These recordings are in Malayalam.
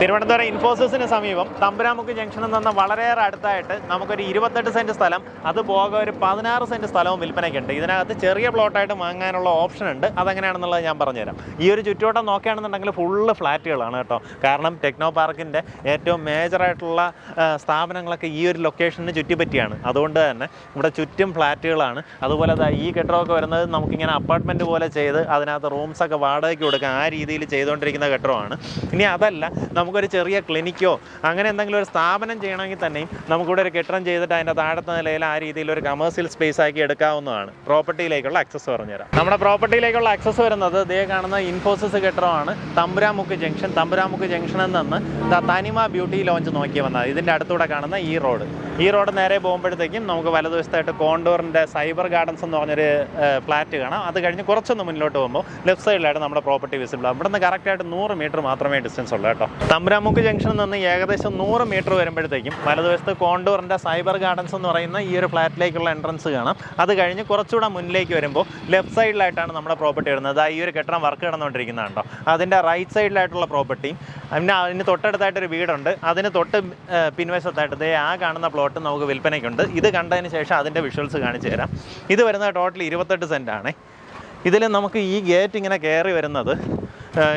തിരുവനന്തപുരം ഇൻഫോസിസിന് സമീപം തമ്പുരാമുക്ക് ജംഗ്ഷനിൽ നിന്ന് വളരെയേറെ അടുത്തായിട്ട് നമുക്കൊരു ഇരുപത്തെട്ട് സെന്റ് സ്ഥലം അത് പോകെ ഒരു പതിനാറ് സെന്റ് സ്ഥലവും വിൽപ്പനയ്ക്കുണ്ട്. ഇതിനകത്ത് ചെറിയ പ്ലോട്ടായിട്ട് വാങ്ങാനുള്ള ഓപ്ഷൻ ഉണ്ട്. അതെങ്ങനെയാണെന്നുള്ളത് ഞാൻ പറഞ്ഞുതരാം. ഈ ഒരു ചുറ്റുവട്ടം നോക്കുകയാണെന്നുണ്ടെങ്കിൽ ഫുള്ള് ഫ്ലാറ്റുകളാണ് കേട്ടോ. കാരണം ടെക്നോ പാർക്കിന്റെ ഏറ്റവും മേജറായിട്ടുള്ള സ്ഥാപനങ്ങളൊക്കെ ഈ ഒരു ലൊക്കേഷന് ചുറ്റിപ്പറ്റിയാണ്. അതുകൊണ്ട് തന്നെ ഇവിടെ ചുറ്റും ഫ്ലാറ്റുകളാണ്. അതുപോലെ ഈ കെട്ടിടമൊക്കെ വരുന്നത് നമുക്കിങ്ങനെ അപ്പാർട്ട്മെന്റ് പോലെ ചെയ്ത് അതിനകത്ത് റൂംസൊക്കെ വാടകയ്ക്ക് കൊടുക്കാൻ ആ രീതിയിൽ ചെയ്തുകൊണ്ടിരിക്കുന്ന കെട്ടിടമാണ്. ഇനി അതല്ല നമുക്കൊരു ചെറിയ ക്ലിനിക്കോ അങ്ങനെ എന്തെങ്കിലും ഒരു സ്ഥാപനം ചെയ്യണമെങ്കിൽ തന്നെയും നമുക്കിവിടെ ഒരു കെട്ടിടം ചെയ്തിട്ട് അതിന്റെ താഴത്തെ നിലയിൽ ആ രീതിയിൽ ഒരു കമേഴ്സ്യൽ സ്പേസ് ആക്കി എടുക്കാവുന്നതാണ്. പ്രോപ്പർട്ടിയിലേക്കുള്ള ആക്സസ് പറഞ്ഞുതരാം. നമ്മുടെ പ്രോപ്പർട്ടിയിലേക്കുള്ള ആക്സസ് വരുന്നത് ഇതേ കാണുന്ന ഇൻഫോസിസ് കെട്ടിടമാണ്. തമ്പുരാമുക്ക് ജംഗ്ഷൻ തമ്പുരാമുക്ക് ജംഗ്ഷനിൽ നിന്ന് തനിമ ബ്യൂട്ടി ലോഞ്ച് നോക്കി വന്നത് ഇതിന്റെ അടുത്തൂടെ കാണുന്ന ഈ റോഡ് ഈ റോഡ് നേരെ പോകുമ്പോഴത്തേക്കും നമുക്ക് വലതുവശത്തായിട്ട് കോണ്ടൂറിന്റെ സൈബർ ഗാർഡൻസ് എന്ന് പറഞ്ഞൊരു ഫ്ലാറ്റ് കാണാം. അത് കഴിഞ്ഞ് കുറച്ചൊന്ന് മുന്നിലോട്ട് പോകുമ്പോൾ ലെഫ്റ്റ് സൈഡിലായിട്ട് നമ്മുടെ പ്രോപ്പർട്ടി വിസിബിൾ. ഇവിടെ നിന്ന് കറക്റ്റായിട്ട് നൂറ് മീറ്റർ മാത്രമേ ഡിസ്റ്റൻസ് ഉള്ളൂ കേട്ടോ. തമ്പുരാമുക്ക് ജംഗ്ഷനിൽ നിന്ന് ഏകദേശം നൂറ് മീറ്റർ വരുമ്പോഴത്തേക്കും വലതുവശത്ത് കോണ്ടൂറിന്റെ സൈബർ ഗാർഡൻസ് എന്ന് പറയുന്ന ഈ ഒരു ഫ്ലാറ്റിലേക്കുള്ള എൻട്രൻസ് കാണാം. അത് കഴിഞ്ഞ് കുറച്ചുകൂടെ മുന്നിലേക്ക് വരുമ്പോൾ ലെഫ്റ്റ് സൈഡിലായിട്ടാണ് നമ്മുടെ പ്രോപ്പർട്ടി വരുന്നത്. ഈ ഒരു കെട്ടിടം വർക്ക് കിടന്നുകൊണ്ടിരിക്കുന്നതുണ്ടോ അതിന്റെ റൈറ്റ് സൈഡിലായിട്ടുള്ള പ്രോപ്പർട്ടിയും അതിന് അതിന് തൊട്ടടുത്തായിട്ടൊരു വീടുണ്ട്. അതിന് തൊട്ട് പിൻവശത്തായിട്ട് ദേ ആ കാണുന്ന പ്ലോട്ട് നമുക്ക് വിൽപ്പനയ്ക്കുണ്ട്. ഇത് കണ്ടതിന് ശേഷം അതിന്റെ വിഷ്വൽസ് കാണിച്ചു തരാം. ഇത് വരുന്നത് ടോട്ടൽ ഇരുപത്തെട്ട് ആണ്. ഇതിൽ നമുക്ക് ഈ ഗേറ്റ് ഇങ്ങനെ കയറി വരുന്നത്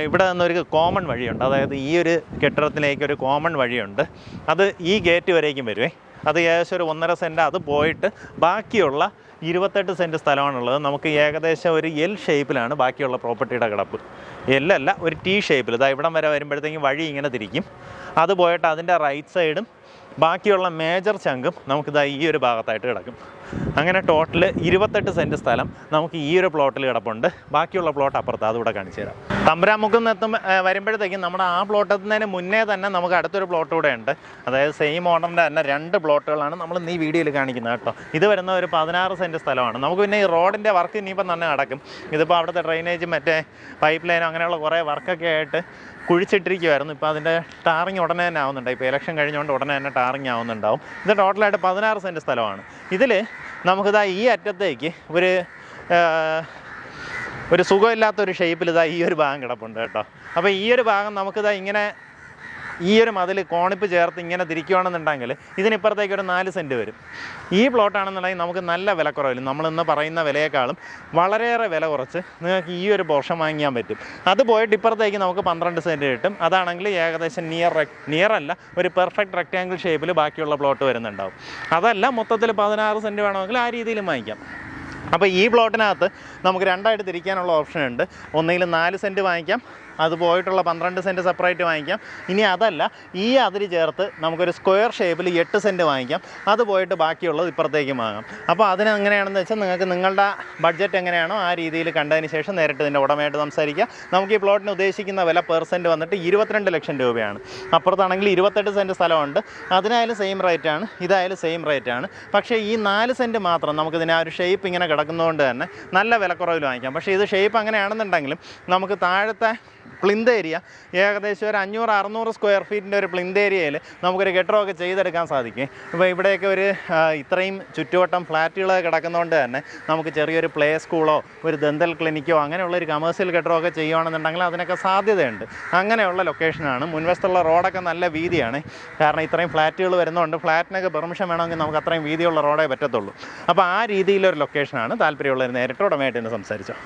ഇവിടെ നിന്നൊരു കോമൺ വഴിയുണ്ട്. അതായത് ഈ ഒരു കെട്ടിടത്തിലേക്ക് ഒരു കോമൺ വഴിയുണ്ട്. അത് ഈ ഗേറ്റ് വരേക്കും വരുവേ. അത് ഏകദേശം ഒരു ഒന്നര സെന്റ് അത് പോയിട്ട് ബാക്കിയുള്ള ഇരുപത്തെട്ട് സെന്റ് സ്ഥലമാണുള്ളത്. നമുക്ക് ഏകദേശം ഒരു എൽ ഷേപ്പിലാണ് ബാക്കിയുള്ള പ്രോപ്പർട്ടിയുടെ കിടപ്പ്. എല്ലല്ല ഒരു ടി ഷേപ്പിൽ ഇതാ ഇവിടം വരെ വരുമ്പോഴത്തേക്കും വഴി ഇങ്ങനെ തിരിക്കും. അത് പോയിട്ട് അതിന്റെ റൈറ്റ് സൈഡും ബാക്കിയുള്ള മേജർ ചങ്കും നമുക്കിതാ ഈ ഒരു ഭാഗത്തായിട്ട് കിടക്കും. അങ്ങനെ ടോട്ടൽ ഇരുപത്തെട്ട് സെന്റ് സ്ഥലം നമുക്ക് ഈ ഒരു പ്ലോട്ടിൽ കിടപ്പുണ്ട്. ബാക്കിയുള്ള പ്ലോട്ട് അപ്പുറത്ത് അതുകൂടെ കാണിച്ചു തരാം. തമ്പരാമുക്കം എത്തും വരുമ്പോഴത്തേക്കും നമ്മുടെ ആ പ്ലോട്ടത്തിന് മുന്നേ തന്നെ നമുക്ക് അടുത്തൊരു പ്ലോട്ട് കൂടെ ഉണ്ട്. അതായത് സെയിം ഓർഡറിന്റെ തന്നെ രണ്ട് പ്ലോട്ടുകളാണ് നമ്മൾ ഈ വീഡിയോയിൽ കാണിക്കുന്നത് കേട്ടോ. ഇത് വരുന്ന ഒരു പതിനാറ് സെന്റ് സ്ഥലമാണ്. നമുക്ക് പിന്നെ ഈ റോഡിന്റെ വർക്ക് ഇനിയിപ്പം തന്നെ നടക്കും. ഇതിപ്പോൾ അവിടുത്തെ ഡ്രെയിനേജ് മറ്റേ പൈപ്പ് ലൈനും അങ്ങനെയുള്ള കുറേ വർക്കൊക്കെ ആയിട്ട് കുഴിച്ചിട്ടിരിക്കുമായിരുന്നു ഇപ്പോൾ അതിന്റെ ടാറിങ് ഉടനെ തന്നെ ആവുന്നുണ്ട്. ഇപ്പോൾ ഇലക്ഷൻ കഴിഞ്ഞുകൊണ്ട് ഉടനെ തന്നെ ടാറിങ് ആവുന്നുണ്ടാവും. ഇത് ടോട്ടലായിട്ട് പതിനാറ് സെന്റ് സ്ഥലമാണ്. ഇതിൽ നമുക്കിതാ ഈ അറ്റത്തേക്ക് ഒരു ഒരു സുഖമില്ലാത്തൊരു ഷേപ്പിൽ ഇതാ ഈ ഒരു ഭാഗം കിടപ്പുണ്ട് കേട്ടോ. അപ്പോൾ ഈ ഒരു ഭാഗം നമുക്കിതാ ഇങ്ങനെ ഈ ഒരു മതിൽ കോണിപ്പ് ചേർത്ത് ഇങ്ങനെ തിരിക്കുകയാണെന്നുണ്ടെങ്കിൽ ഇതിനിപ്പുറത്തേക്ക് ഒരു നാല് സെന്റ് വരും. ഈ പ്ലോട്ടാണെന്നുണ്ടെങ്കിൽ നമുക്ക് നല്ല വിലക്കുറവില്ല നമ്മളിന്ന് പറയുന്ന വിലയേക്കാളും വളരെയേറെ വില കുറച്ച് നിങ്ങൾക്ക് ഈ ഒരു പോർഷൻ വാങ്ങിക്കാൻ പറ്റും. അത് പോയിട്ട് ഇപ്പുറത്തേക്ക് നമുക്ക് പന്ത്രണ്ട് സെന്റ് കിട്ടും. അതാണെങ്കിൽ ഏകദേശം നിയർ നിയർ അല്ല ഒരു പെർഫെക്റ്റ് റെക്റ്റാങ്കിൾ ഷേപ്പിൽ ബാക്കിയുള്ള പ്ലോട്ട് വരുന്നുണ്ടാവും. അതല്ല മൊത്തത്തിൽ പതിനാറ് സെന്റ് വേണമെങ്കിൽ ആ രീതിയിലും വാങ്ങിക്കാം. അപ്പോൾ ഈ പ്ലോട്ടിനകത്ത് നമുക്ക് രണ്ടായിട്ട് തിരിക്കാനുള്ള ഓപ്ഷൻ ഉണ്ട്. ഒന്നുകിൽ നാല് സെന്റ് വാങ്ങിക്കാം. അത് പോയിട്ടുള്ള പന്ത്രണ്ട് സെന്റ് സെപ്പറേറ്റ് വാങ്ങിക്കാം. ഇനി അതല്ല ഈ അതിര് ചേർത്ത് നമുക്കൊരു സ്ക്വയർ ഷേപ്പിൽ എട്ട് സെന്റ് വാങ്ങിക്കാം. അത് പോയിട്ട് ബാക്കിയുള്ളത് ഇപ്പുറത്തേക്ക് വാങ്ങാം. അപ്പോൾ അതിന് എങ്ങനെയാണെന്ന് വെച്ചാൽ നിങ്ങൾക്ക് നിങ്ങളുടെ ബഡ്ജറ്റ് എങ്ങനെയാണോ ആ രീതിയിൽ കണ്ടതിന് ശേഷം നേരിട്ട് ഇതിന്റെ ഉടമയായിട്ട് സംസാരിക്കാം. നമുക്ക് ഈ പ്ലോട്ടിന് ഉദ്ദേശിക്കുന്ന വില പെർസെന്റ് വന്നിട്ട് ഇരുപത്തിരണ്ട് ലക്ഷം രൂപയാണ്. അപ്പുറത്താണെങ്കിൽ ഇരുപത്തെട്ട് സെന്റ് സ്ഥലമുണ്ട്. അതിനായാലും സെയിം റേറ്റ് ആണ്. ഇതായാലും സെയിം റേറ്റ് ആണ്. പക്ഷേ ഈ നാല് സെന്റ് മാത്രം നമുക്കിതിന് ആ ഒരു ഷേപ്പ് ഇങ്ങനെ കിടക്കുന്നതുകൊണ്ട് തന്നെ നല്ല വിലക്കുറവിൽ വാങ്ങിക്കാം. പക്ഷേ ഇത് ഷേപ്പ് അങ്ങനെയാണെന്നുണ്ടെങ്കിലും നമുക്ക് താഴത്തെ പ്ലിന്ത് ഏരിയ ഏകദേശം ഒരു അഞ്ഞൂറ് അറുന്നൂറ് സ്ക്വയർ ഫീറ്റിന്റെ ഒരു പ്ലിന്ത് ഏരിയയിൽ നമുക്കൊരു കെട്ടിടമൊക്കെ ചെയ്തെടുക്കാൻ സാധിക്കും. ഇപ്പോൾ ഇവിടെയൊക്കെ ഒരു ഇത്രയും ചുറ്റുവട്ടം ഫ്ലാറ്റുകൾ കിടക്കുന്നതുകൊണ്ട് തന്നെ നമുക്ക് ചെറിയൊരു പ്ലേ സ്കൂളോ ഒരു ദന്തൽ ക്ലിനിക്കോ അങ്ങനെയുള്ള ഒരു കമേഴ്സ്യൽ കെട്ടിടമൊക്കെ ചെയ്യുകയാണെന്നുണ്ടെങ്കിൽ അതിനൊക്കെ സാധ്യതയുണ്ട്. അങ്ങനെയുള്ള ലൊക്കേഷനാണ് മുൻവശത്തുള്ള റോഡൊക്കെ നല്ല വീതിയാണ്. കാരണം ഇത്രയും ഫ്ലാറ്റുകൾ വരുന്നതുകൊണ്ട് ഫ്ലാറ്റിനൊക്കെ പെർമിഷൻ വേണമെങ്കിൽ നമുക്ക് അത്രയും വീതിയുള്ള റോഡേ പറ്റത്തുള്ളൂ. അപ്പോൾ ആ രീതിയിലൊരു ലൊക്കേഷനാണ് താല്പര്യമുള്ളവർ നേരിട്ട് ഉടമയായിട്ട് തന്നെ സംസാരിച്ചോ.